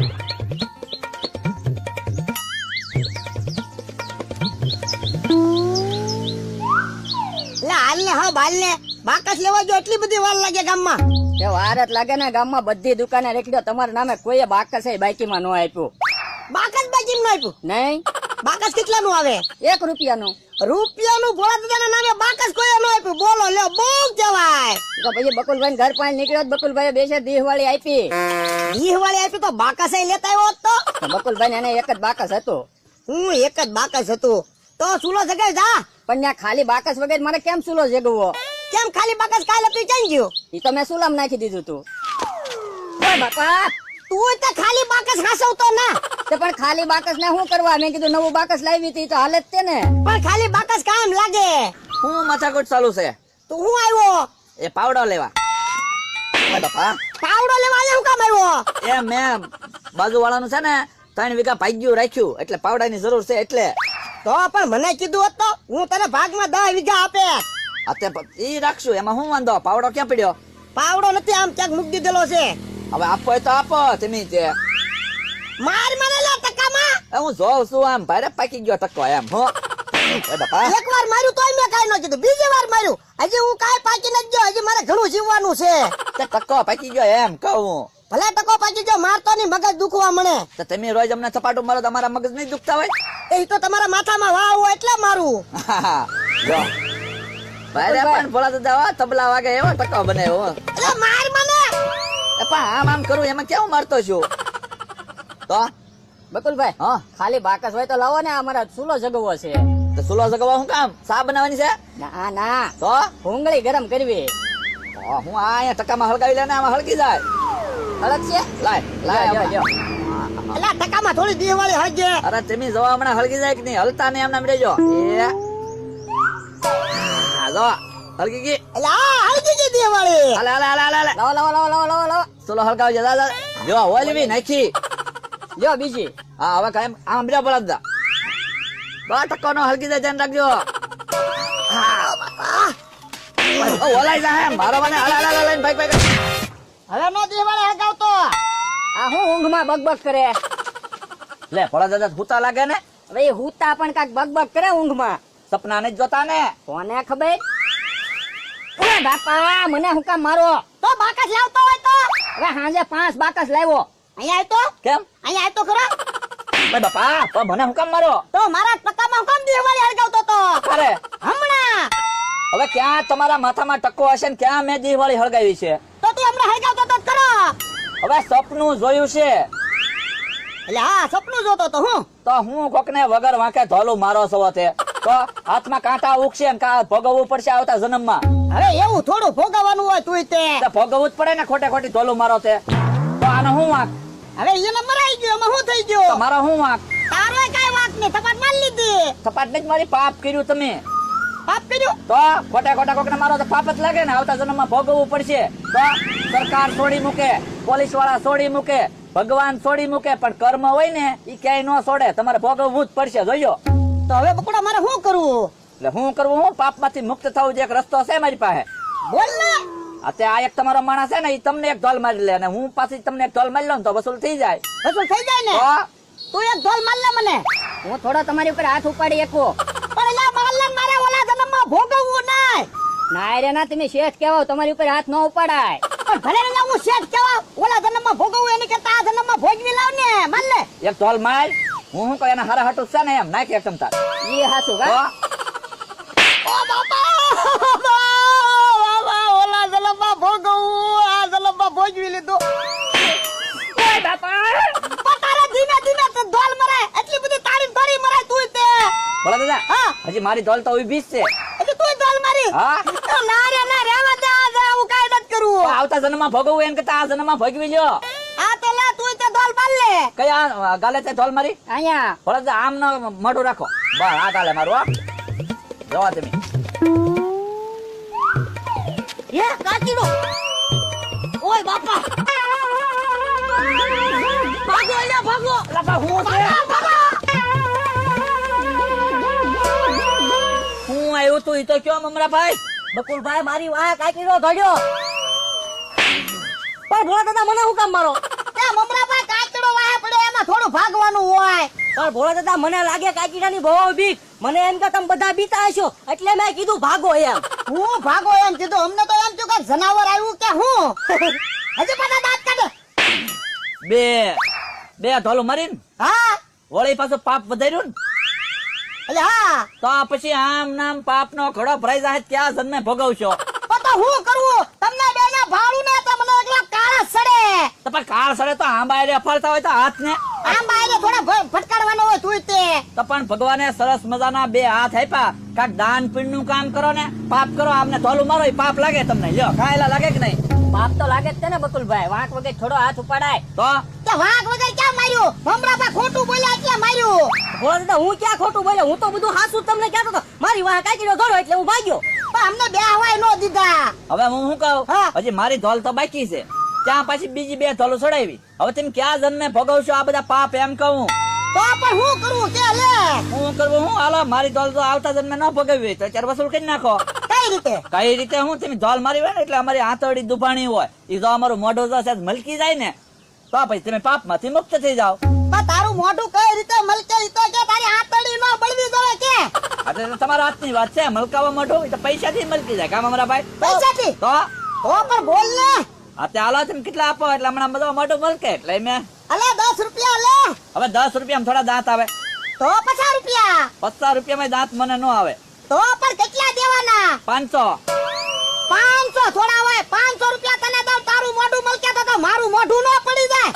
લે હાલ હા બાલને બાકસ લેવા જો એટલી બધી વાર લાગે ગામમાં. એ વાર જ લાગે ને ગામમાં બધી દુકાને રેખી દો તમારા નામે કોઈએ બાકસ એ બાઈકીમાં નો આપ્યું. બાકસ બાજી નું આપ્યું? નહીં. બાકસ કેટલા નું આવે? એક રૂપિયાનું. રૂપિયાનું ભોળા દાદાના નામે બાકસ કોઈ ન આપ્યું. બોલો લ્યો બહુ કહેવાય તો પછી બકુલભાઈ ઘર પાસે નીકળ્યો બકુલભાઈ બેસે દીહવાળી આપી. દીહવાળી આપી તો બાકસ લેતા આવ્યો તો. બકુલભાઈ એને એક જ બાકસ હતું. હું એક જ બાકસ હતું. તો સુલો જગાય જા. પણ ત્યાં ખાલી બાકસ વગર મારે કેમ સુલો જગવો? કેમ ખાલી બાકસ કાલે તું ક્યાં ગયો? એ તો મેં સુલામ નાખી દીધું તું. બાપા તું તો ખાલી બાકસ હાસવતો ના. તે પણ ખાલી બાકસ ને શું કરવા? મેં કીધું નવું બાકસ લાવી હતી તો હાલત તે ને. પણ ખાલી બાકસ કામ લાગે. હું માથાકૂટ ચાલુ છે. તો હું આવ્યો? એ પાવડો લેવા. પાવડો લેવા આવ્યો? કામ આવ્યો? એ મેં બાજુ વાળાનું છે ને ત્રણ વીઘા ભાગ્યું રાખ્યું. એટલે પાવડાની જરૂર છે એટલે. તો પણ મને કીધું હોત તો હું તને ભાગમાં દસ વીઘા આપે. આ એ રાખશું. એમાં હું વાંધો? પાવડો ક્યાં પડ્યો? પાવડો નથી આમ ક્યાંક મૂકી દીધેલો છે. હવે આપો તો આપો. તમે તે માર મને લે ટકામાં હું જોઉં છું આમ ભારે પાકી ગયો ટકો એમ હો. એક વાર માર્યું તોય મેં કાઈ ન કીધું. બીજી વાર માર્યું. હજી હું કાઈ પાકી નથી ગયો. હજી મારે ઘણું જીવવાનું છે. તે ટકો પાકી ગયો એમ કહું. ભલે ટકો પાકી ગયો મારતો નહીં મગજ દુખવા મળે. તો તમે રોજ અમને સપાટું મારો તમારા મગજ નહીં દુખતા હોય? એ તો તમારા માથામાં વાવ હોય એટલે મારું. જો. ભારે પણ ભોળા દાદા તબલા વાગે એવો ટકો બને એવો. એટલે માર મને. પણ આમ આમ કરું એમાં કેવું મારતો છું? તો બકુલભાઈ હા. ખાલી બાકસ હોય તો લાવો ને અમારા ચૂલો જગવો છે. તો સુલો જગવો હું કામ? સા બનાવવાની છે? ના ના. તો? ભૂંગળી ગરમ કરવી. હું આ અહીંયા ટકામાં હળગાવી લે ને આમાં હળગી જાય. હળગ છે લાય લાય લ્યો, ટકામાં થોડી દિવાળી હળગે. અરે તમે જવા હમણાં હળગી જાય કે નહીં? હલતા નહીં એમના રહેજો. એ. જો હળગી ગઈ. એટલે આ હળગી ગઈ દિવાળી. હાલે હાલે હાલે હાલે લાવો લાવો લાવો લાવો લાવો સુલો હળગાવજો જા ઓલવી નાખી. લ્યો બીજી. હા હવે કાંઈ આંબળા બીજા બોલા દા. બા ટકો નો હળગી જાય ધ્યાન રાખજો. ઓલાઈ જા હે મારો મને હલા હલા લઈને ભાઈ ભાઈ હવે નો દિવાળી હગાવતો. આ હું ઊંઘમાં બકબક કરે? લે ભોળા દાદા ભૂતા લાગે ને? હવે એ હુતા પણ કાક બકબક કરે ઊંઘમાં. સપના ને જોતા ને? કોને ખબર? ઓય બાપા મને હું કામ મારો. તો બાકસ લાવતો હોય તો? હવે સાંજે પાંચ બાકસ લાવ્યો. અહીંયા તો? કેમ? અહીંયા તો ખરો. ભાઈ બાપા તો મને હું કામ મારો? તો મારા ટકામાં કોણ દિવાળી હળગાવતો તો. અરે. હમણા. હવે ક્યાં તમારા માથામાં ટકો હશે ને ક્યાં મેં દિવાળી હળગાવી છે? તો તું હમણાં હળગાવતો તો ખરો. હવે સપનું જોયું છે. એટલે હા સપનું જોતો તો હું. તો હું કોકને વગર વાંકે ધોલું મારો છો તે. તો હાથમાં કાંટા ઉગશે ને કા ભોગવવું પડશે આવતા જન્મમાં. હવે એવું થોડું ભોગવવાનું હોય તું તે. તે ભોગવવું જ પડે ને ખોટે ખોટી ધોલું મારો તે. તો આનો હું વાંક? હવે એ નંબર આવી ગયો એમાં શું થઈ ગયો? ગયું મારો હું વાંક? તારો કાઈ વાંક નહીં થપાટ મારી લીધી. સપાટ નહીં મારી પાપ કર્યું તમે. પાપ કર્યું? તો ખોટા ખોટા કોકને મારો તો પાપ જ લાગે ને આવતા જન્મમાં ભોગવવું પડશે. તો સરકાર છોડી મૂકે પોલીસવાળા છોડી મૂકે ભગવાન છોડી મૂકે પણ કર્મ હોય ને એ ક્યાંય ન છોડે. તમારે ભોગવવું જ પડશે જોયો? તો હવે બકુડા મારે શું કરવું? એટલે હું કરવું? હું પાપમાંથી મુક્ત થવું જે એક રસ્તો છે મારી પાસે. બોલ ને. આ એક તમારો માણસ છે ને એ તમને એક ઢોલ મારી લે અને હું પાછી તમને એક ઢોલ મારી લઉં તો વસૂલ થઈ જાય. વસૂલ થઈ જાય ને? તો તું એક ઢોલ માર લે મને. હું થોડો તમારી ઉપર હાથ ઉપાડી એકવો. પણ એલા મારલે મારે ઓલા જન્મમાં ભોગવવું નહીં. ના રે ના તમે શેઠ કેવો તમારી ઉપર હાથ ન ઉપાડાય. પણ ભલે ને હું શેઠ કેવા ઓલા જન્મમાં ભોગવવું એની કરતા આ જન્મમાં ભોગવી લાવ ને માર લે. એક ઢોલ માર. હું શું કહું એના હારા હાટું છે ને એમ. નાખી એકદમ તાર એ હાથું કા? ભોગવી લીધું. ઓય બાપા પણ તારે ધીમે ધીમે તો ઢોલ મરાય એટલી બધી તાળી થોડી મરાય તું તે. બોલા દાદા હા. હજી મારી ધોલ તો જ છે. એટલે તું ઢોલ મારી. હા? ના રે ના રેવા દે આ હું કાઈ નથી તો કરવું આવતા જન્મમાં ભોગવું એમ કે આ જન્મમાં ભોગવી લ્યો. આ તો લા તું તે ધોલ પાલ લે. કયા ગાલે તે ધોલ મારી? અહીંયા. બોલા દાદા આમ ન મોઢું રાખો. બસ આ ગાલે મારું હો. જોવા તમે. કાચીડો ઓય બાપા. ભાગો અલ્યા ભાગો. લપા હું છે? હું આવ્યો તું ઈ તો કયો મમરાભાઈ? બકુલભાઈ મારી વાહ કાચીડો ધડ્યો. પણ ભોળા દાદા મને હું કામ મારો? એ મમરાભાઈ ભાગવાનું હોય. પણ ભોળા દાદા મને લાગે કાકીડાની બહુ બીક. મને એમ કે તમે બધા બીતા હશો. એટલે મેં કીધું ભાગો એમ. હું ભાગો એમ કીધું. અમને તો એમ થયું કે જનાવર આવ્યું કે હું? હજી પાછા દાંત કાઢે. બે બે ધોલું મરીન? હા. વળી પાછું પાપ વધાર્યું ને? હા. તો પછી આમ નામ પાપ નો ઘડો ભરાઈ જાય ક્યાં જન્મે ભોગવશો. તો તો હું કરવું તમને બે ને ભાડું ને તમને મને એકલા કાળા સડે. તો પણ કાળ સડે તો આંબા એ ફરતા હોય તો હાથ ને આમ બાયરે થોડા ભ- ફટકારવાનો હોય તું તે. તો પણ ભગવાને સરસ મજાના બે હાથ આપ્યા. કાક દાન પુણ્યનું કામ કરો ને પાપ કરો આમને ધોલું મારો પાપ લાગે તમને. લ્યો ખાયલા લાગે કે નહીં? પાપ તો લાગે જ છે ને બકુલભાઈ. વાંક વગર થોડો હાથ ઉપાડાય. તો? તે વાઘ વગર ક્યાં માર્યું? ભમરાબા ખોટું બોલ્યા એટલે માર્યું. હું ક્યાં ખોટું બોલ્યો? હું તો બધું હાસું તમને કહેતો હતો. મારી વાહ કાકીડો ધોળો એટલે હું ભાગ્યો. પણ અમને બે હવાય નો દીધા. હવે હું શું કહું. હજી મારી ધોલ તો બાકી છે. ત્યાં પછી બીજી બે ધોલો ચડાવી હવે તમે ક્યાં જન્મે ભોગવશો? આ બધા પાપ એમ કહું. તો પણ હું કરવું કે લે હું કરવું હું? હાલો મારી ધોલ તો આવતા જન્મે ન ભોગવવી તો અત્યારે વસૂલ કરી નાખો. કઈ રીતે? કઈ રીતે હું? તમે ધોલ મારી હોય ને એટલે અમારી આંતરડી દુભાણી હોય. એ જો અમારું મોઢું જો સહેજ મલકી જાય ને તો પછી તમે પાપમાંથી મુક્ત થઈ જાઓ. તારું મોઢું કઈ રીતે મલકે? તો કે તારી આંતરડી નો બળવી દોડે કે? તમારા વાત છે મલકાવા મોઢું પૈસા થી મલકી જાય. કામ અમારા ભાઈ? પૈસાથી? તો? તો પણ બોલ ને. અત્યારે હાલો તમે કેટલા આપો એટલે હમણાં બધો મોઢું મળકે એટલે મેં અલે દસ રૂપિયા લે. હવે દસ રૂપિયા થોડા દાંત આવે. તો પચાસ રૂપિયા. પચાસ રૂપિયામાં દાંત મને ન આવે. તો પણ કેટલા દેવાના? પાંચસો. પાંચસો થોડા હોય પાંચસો રૂપિયા તને દઉં તારું મોઢું મલકે તો મારું મોઢું ન પડી જાય.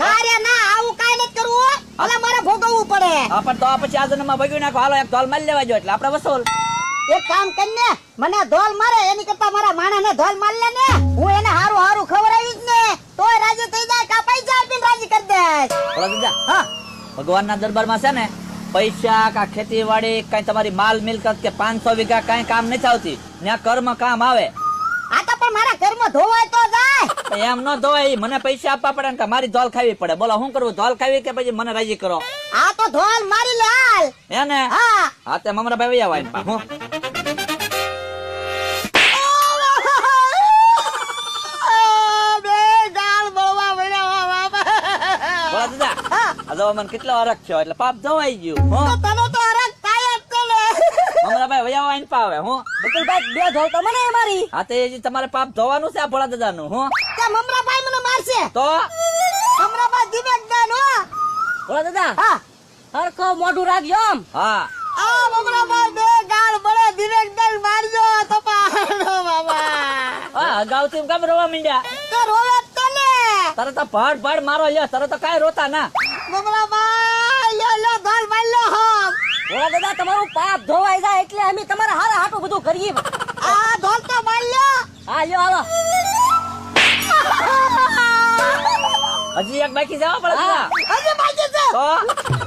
ના રે ના આવું કાઈ નથી કરવું. અલે મારે ભોગવવું પડે. હા પણ તો પછી આ જન્મમાં ભગવી નાખો. હાલો એક ધોલ મારી લેવા જો એટલે આપણે વસૂલ. એક કામ કરીને મને ધોલ મારે એની કરતા મારા માણસને ધોલ મારી લે ને. હારું હારું ખવડાવીશ ને તોય રાજી થઈ જાય કાપાઈ જાય બિન રાજી કરી દે બોલો દાદા હા. ભગવાનના દરબારમાં છે ને પૈસા કા ખેતીવાડી કઈ તમારી માલ મિલકત કે પાંચસો વીઘા કઈ કામ નથી આવતી. ત્યાં કર્મ કામ આવે. આ તો પણ મારા કર્મ ધોવાય તો જાય. એમ ન ધોવાય મને પૈસા આપવા પડે કે મારી ધોલ ખાવી પડે. બોલો શું કરવું ધોલ ખાવી કે પછી મને રાજી કરો? આ તો ધોલ મારી લે હાલ હે ને? હા. હા તે મમરા ભાઈ આવા મને કેટલો અરખ થયો એટલે પાપ ધોવાઈ ગયું હો. તો તને તો અરગ થાય જ તમે. ને ભાઈ વયા વાઈન પાવે હું. બકુલભાઈ બે ધો તો મને મારી હા તે તમારે પાપ ધોવાનું છે આ ભોળા દાદા નું હું. કે મમરાભાઈ મને મારશે. તો? મમરાભાઈ દિવેક દાન હો. ભોળા દાદા હા. હરખો મોઢું રાખજો આમ. હા. આ મમરાભાઈ બે ગાળ બળે દિવેક દાન મારજો તો પાડો બાબા હા અગાઉથી કેમ રોવા માંડ્યા? તો રોવે તને તો ને. તારે તો ભડ ભડ મારો લ્યો તારે તો કઈ રોતા ના. લ્યો લ્યો મારી લો હમ દાદા તમારું પાપ ધોવાઈ જાય એટલે અમે તમારા હારા હાટું બધું કરીએ. આ ધોલ તો મારી લ્યો હા લ્યો હજી એક બાકી જવા પડે હજી બાકી છે. તો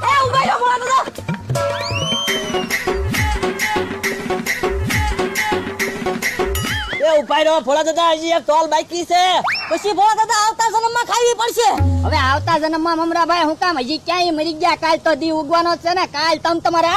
એ ઊભા રહ્યો બોલા દાદા. ઉપાય રહ્યો? ફોળા દાદા, હજી એક ટોલ બાકી છે. પછી ભોળા દાદા, આવતા જન્મમાં ખાવી પડશે. હવે આવતા જન્મમાં મમરાભાઈ, હું કામ, હજી ક્યાંય મરી ગયા? કાલ તો દી ઉગવાનો છે ને. કાલ તમ તમારે